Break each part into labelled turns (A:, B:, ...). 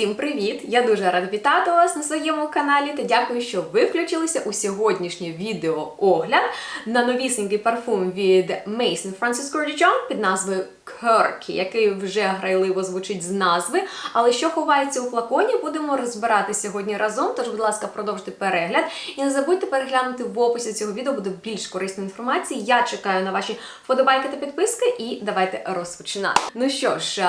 A: Усім привіт! Я дуже рада вітати вас на своєму каналі та дякую, що ви включилися у сьогоднішнє відео огляд на новісінький парфум від Mason Francis Dijon під назвою Kirky, який вже грайливо звучить з назви. Але що ховається у флаконі, будемо розбирати сьогодні разом. Тож, будь ласка, продовжуйте перегляд. І не забудьте переглянути в описі цього відео, буде більш корисної інформації. Я чекаю на ваші вподобайки та підписки, і давайте розпочинати. Ну що ж,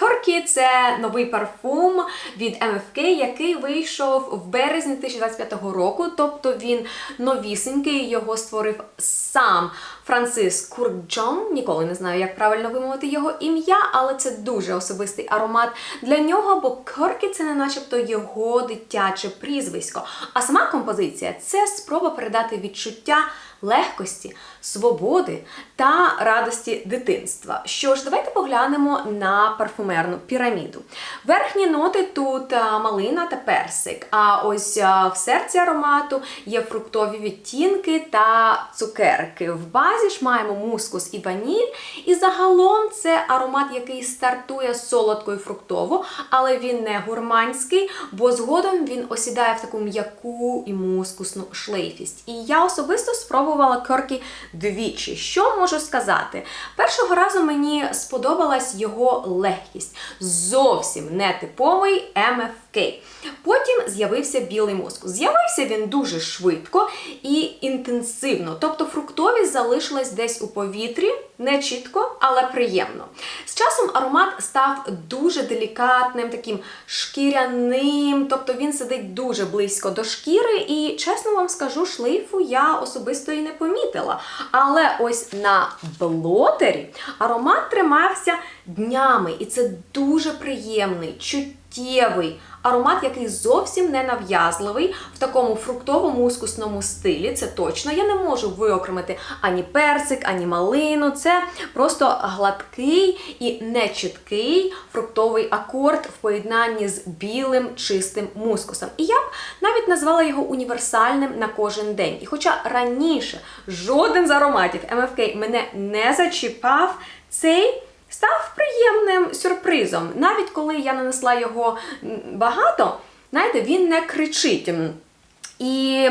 A: Kirky – це новий парфум від MFK, який вийшов в березні 2025 року. Тобто він новісенький, його створив сам Францис Курджон. Ніколи не знаю, як правильно вимовити його ім'я, але це дуже особистий аромат для нього, бо Керкі – це не начебто його дитяче прізвисько. А сама композиція це спроба передати відчуття легкості, свободи та радості дитинства. Що ж, давайте поглянемо на парфумерну піраміду. Верхні ноти тут малина та персик. А ось в серці аромату є фруктові відтінки та цукерки. В базі ж маємо мускус і ваніль. І загалом це аромат, який стартує солодко і фруктово, але він не гурманський, бо згодом він осідає в таку м'яку і мускусну шлейфість. І я особисто спробувала Коркі двічі. Що можу сказати? Першого разу мені сподобалась його легкість. Зовсім не типовий MFK. Потім з'явився білий мозк. З'явився він дуже швидко і інтенсивно, тобто фруктовість залишилась десь у повітрі, не чітко, але приємно. З часом аромат став дуже делікатним, таким шкіряним, тобто він сидить дуже близько до шкіри, і чесно вам скажу, шлейфу я особисто і не помітила. Але ось на блотері аромат тримався днями, і це дуже приємний, чуттєвий аромат, який зовсім не нав'язливий в такому фруктово-мускусному стилі. Це точно. Я не можу виокремити ані персик, ані малину. Це просто гладкий і нечіткий фруктовий акорд в поєднанні з білим чистим мускусом. І я б навіть назвала його універсальним на кожен день. І хоча раніше жоден з ароматів MFK мене не зачіпав, цей став приємним сюрпризом. Навіть коли я нанесла його багато, знаєте, він не кричить. І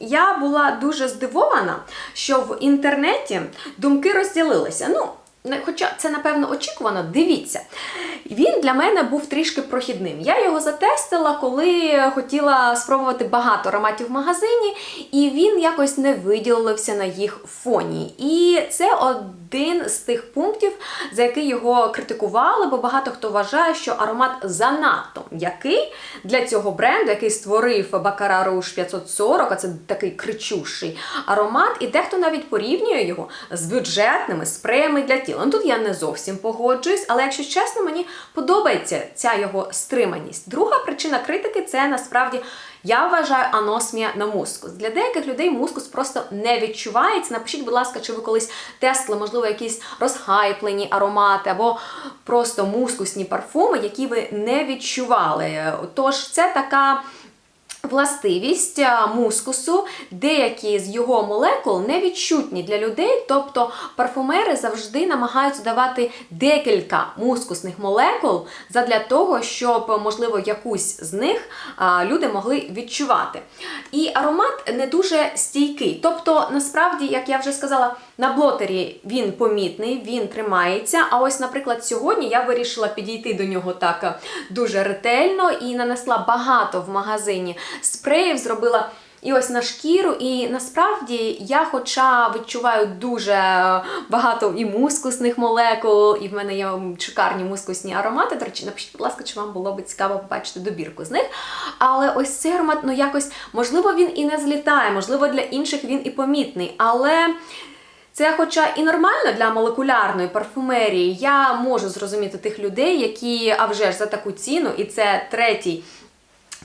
A: я була дуже здивована, що в інтернеті думки розділилися. Ну, Хоча це, напевно, очікувано, дивіться. Він для мене був трішки прохідним. Я його затестила, коли хотіла спробувати багато ароматів в магазині, і він якось не виділився на їх фоні. І це один з тих пунктів, за який його критикували, бо багато хто вважає, що аромат занадто м'який для цього бренду, який створив Baccarat Rouge 540, а це такий кричущий аромат, і дехто навіть порівнює його з бюджетними спреями для тіла. Ну, Тут я не зовсім погоджуюсь, але якщо чесно, мені подобається ця його стриманість. Друга причина критики це насправді. Я вважаю аносмія на мускус. Для деяких людей мускус просто не відчувається. Напишіть, будь ласка, чи ви колись тестили, можливо, якісь розхайплені аромати або просто мускусні парфуми, які ви не відчували. Тож це така Властивість мускусу, деякі з його молекул невідчутні для людей, тобто парфумери завжди намагаються давати декілька мускусних молекул задля того, щоб, можливо, якусь з них люди могли відчувати. І аромат не дуже стійкий. Тобто, насправді, як я вже сказала, на блотері він помітний, він тримається. А ось, наприклад, сьогодні я вирішила підійти до нього так дуже ретельно і нанесла багато в магазині спреїв, зробила. І ось на шкіру, і насправді я, хоча відчуваю дуже багато і мускусних молекул, і в мене є шикарні мускусні аромати. До речі, напишіть, будь ласка, чи вам було б цікаво побачити добірку з них. Але ось цей аромат, ну якось, можливо, він і не злітає, можливо, для інших він і помітний. Але. Це, хоча і нормально для молекулярної парфумерії, я можу зрозуміти тих людей, які а вже ж за таку ціну, і це третій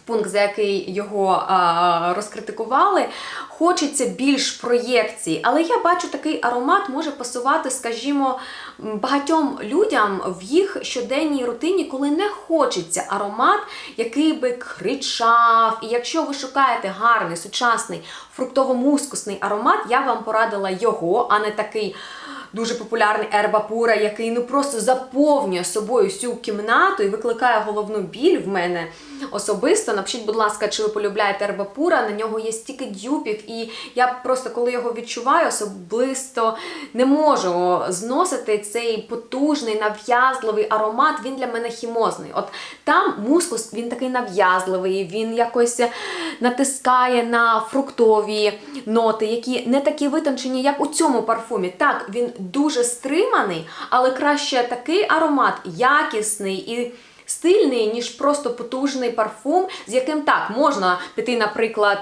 A: пункт, за який його а, розкритикували, хочеться більш проєкції. Але я бачу, такий аромат може пасувати, скажімо, багатьом людям в їх щоденній рутині, коли не хочеться аромат, який би кричав. І якщо ви шукаєте гарний, сучасний фруктово-мускусний аромат, я вам порадила його, а не такий дуже популярний Ерба Пура, який ну просто заповнює собою всю кімнату і викликає головну біль в мене особисто. Напишіть, будь ласка, чи ви полюбляєте Ерба Пура, на нього є стільки дюпів, і я просто коли його відчуваю, особисто не можу зносити цей потужний, нав'язливий аромат. Він для мене хімозний. От там мускус він такий нав'язливий, він якось натискає на фруктові ноти, які не такі витончені, як у цьому парфумі. Так, він дуже стриманий, але краще такий аромат якісний і. Стильний, ніж просто потужний парфум, з яким так можна піти, наприклад,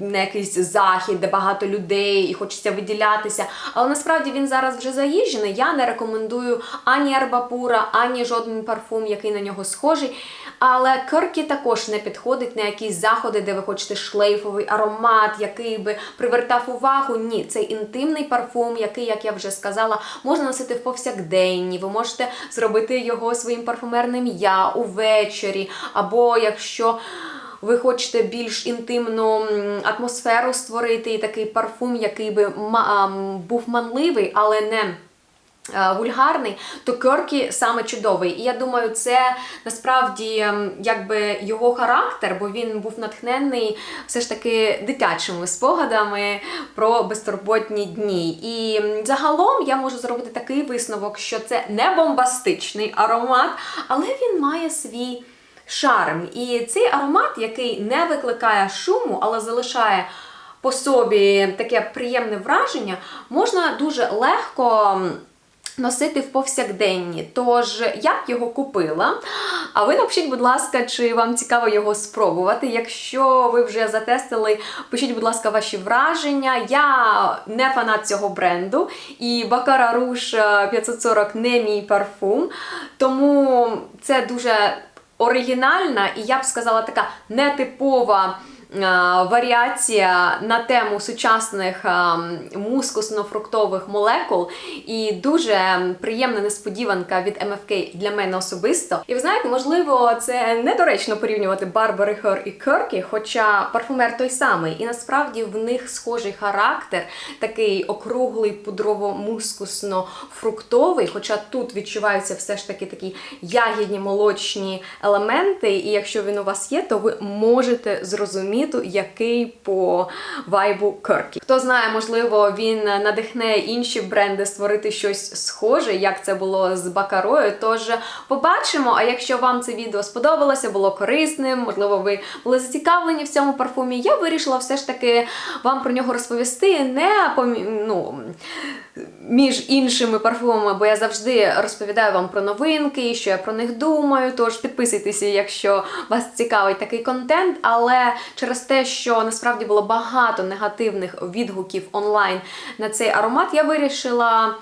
A: на якийсь захід, де багато людей і хочеться виділятися. Але насправді він зараз вже заїжджений. Я не рекомендую ані Ербапура, ані жоден парфум, який на нього схожий. Але Керкі також не підходить на якісь заходи, де ви хочете шлейфовий аромат, який би привертав увагу. Ні, це інтимний парфум, який, як я вже сказала, можна носити в повсякденні. Ви можете зробити його своїм парфумерним я увечері, або якщо. Ви хочете більш інтимну атмосферу створити, і такий парфум, який би був манливий, але не вульгарний, то Керкі саме чудовий. І я думаю, це насправді якби його характер, бо він був натхнений все ж таки дитячими спогадами про безтурботні дні. І загалом я можу зробити такий висновок, що це не бомбастичний аромат, але він має свій шарм. І цей аромат, який не викликає шуму, але залишає по собі таке приємне враження, можна дуже легко. Носити в повсякденні. Тож я б його купила. А ви напишіть, будь ласка, чи вам цікаво його спробувати. Якщо ви вже затестили, пишіть, будь ласка, ваші враження. Я не фанат цього бренду, і Baccarat Rouge 540 не мій парфум. Тому це дуже оригінальна і я б сказала така нетипова. Е, Варіація на тему сучасних е, мускусно-фруктових молекул і дуже приємна несподіванка від MFK для мене особисто. І ви знаєте, можливо, це недоречно порівнювати Барбари Хер і Керкі, хоча парфумер той самий, і насправді в них схожий характер, такий округлий, пудрово-мускусно-фруктовий. Хоча тут відчуваються все ж таки такі ягідні молочні елементи, і якщо він у вас є, то ви можете зрозуміти, який по вайбу Керкі. Хто знає, можливо, він надихне інші бренди створити щось схоже, як це було з Бакарою. Тож побачимо. А якщо вам це відео сподобалося, було корисним, можливо, ви були зацікавлені в цьому парфумі, я вирішила все ж таки вам про нього розповісти не помі- ну, між іншими парфумами, бо я завжди розповідаю вам про новинки, що я про них думаю. Тож підписуйтеся, якщо вас цікавить такий контент. Але через те, що насправді було багато негативних відгуків онлайн на цей аромат, я вирішила.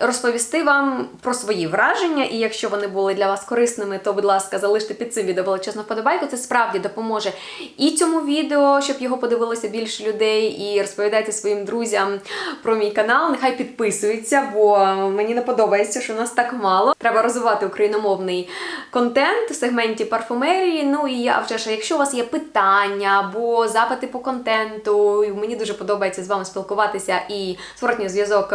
A: Розповісти вам про свої враження, і якщо вони були для вас корисними, то, будь ласка, залиште під цим відео величезну вподобайку. Це справді допоможе і цьому відео, щоб його подивилося більше людей, і розповідайте своїм друзям про мій канал. Нехай підписуються, бо мені не подобається, що нас так мало. Треба розвивати україномовний контент в сегменті парфумерії. Ну і я вже якщо у вас є питання або запити по контенту, мені дуже подобається з вами спілкуватися, і зворотній зв'язок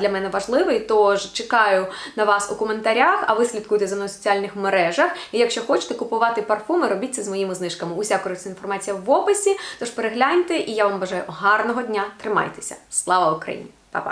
A: для мене важливий. Тож чекаю на вас у коментарях, а ви слідкуйте за мною в соціальних мережах. І якщо хочете купувати парфуми, робіть це з моїми знижками. Уся корисна інформація в описі. Тож перегляньте, і я вам бажаю гарного дня. Тримайтеся! Слава Україні! Па-па!